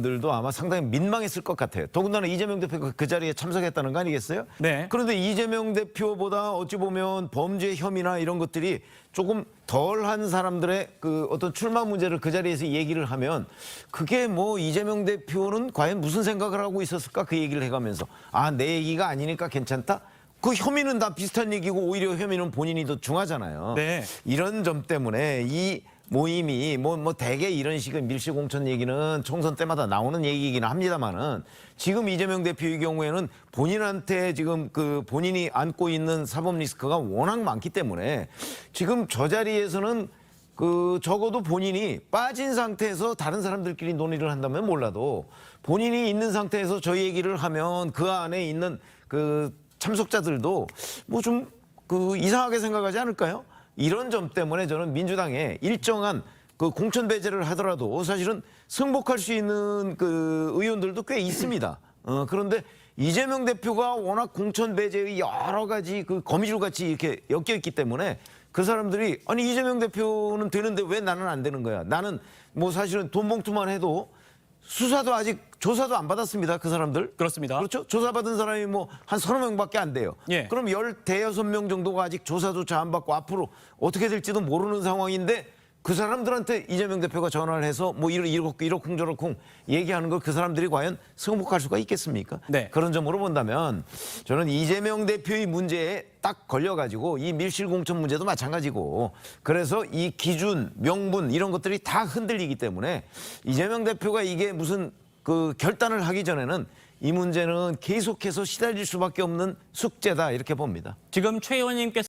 들도 아마 상당히 민망했을 것 같아요. 더군다나 이재명 대표가 그 자리에 참석했다는 거 아니겠어요? 네. 그런데 이재명 대표보다 어찌 보면 범죄 혐의나 이런 것들이 조금 덜한 사람들의 그 어떤 출마 문제를 그 자리에서 얘기를 하면 그게 뭐 이재명 대표는 과연 무슨 생각을 하고 있었을까 그 얘기를 해가면서 아 내 얘기가 아니니까 괜찮다. 그 혐의는 다 비슷한 얘기고 오히려 혐의는 본인이 더 중하잖아요. 네. 이런 점 때문에 이 모임이 뭐, 뭐 대개 이런 식의 밀실공천 얘기는 총선 때마다 나오는 얘기이긴 합니다만은 지금 이재명 대표의 경우에는 본인한테 지금 그 본인이 안고 있는 사법 리스크가 워낙 많기 때문에 지금 저 자리에서는 그 적어도 본인이 빠진 상태에서 다른 사람들끼리 논의를 한다면 몰라도 본인이 있는 상태에서 저 얘기를 하면 그 안에 있는 그 참석자들도 뭐 좀 그 이상하게 생각하지 않을까요? 이런 점 때문에 저는 민주당에 일정한 그 공천 배제를 하더라도 사실은 승복할 수 있는 그 의원들도 꽤 있습니다. 어, 그런데 이재명 대표가 워낙 공천 배제의 여러 가지 그 거미줄 같이 이렇게 엮여 있기 때문에 그 사람들이 아니 이재명 대표는 되는데 왜 나는 안 되는 거야? 나는 뭐 사실은 돈 봉투만 해도 수사도 아직 조사도 안 받았습니다. 그 사람들. 그렇습니다. 그렇죠? 조사받은 사람이 뭐 한 서너 명밖에 안 돼요. 예. 그럼 열 대여섯 명 정도가 아직 조사조차 안 받고 앞으로 어떻게 될지도 모르는 상황인데 그 사람들한테 이재명 대표가 전화를 해서 뭐 이러- 이렇고 이렇쿵 저렇쿵 얘기하는 걸 그 사람들이 과연 승복할 수가 있겠습니까? 네. 그런 점으로 본다면 저는 이재명 대표의 문제에 딱 걸려가지고 이 밀실 공천 문제도 마찬가지고 그래서 이 기준, 명분 이런 것들이 다 흔들리기 때문에 이재명 대표가 이게 무슨 그 결단을 하기 전에는 이 문제는 계속해서 시달릴 수밖에 없는 숙제다 이렇게 봅니다. 지금 최 의원님께서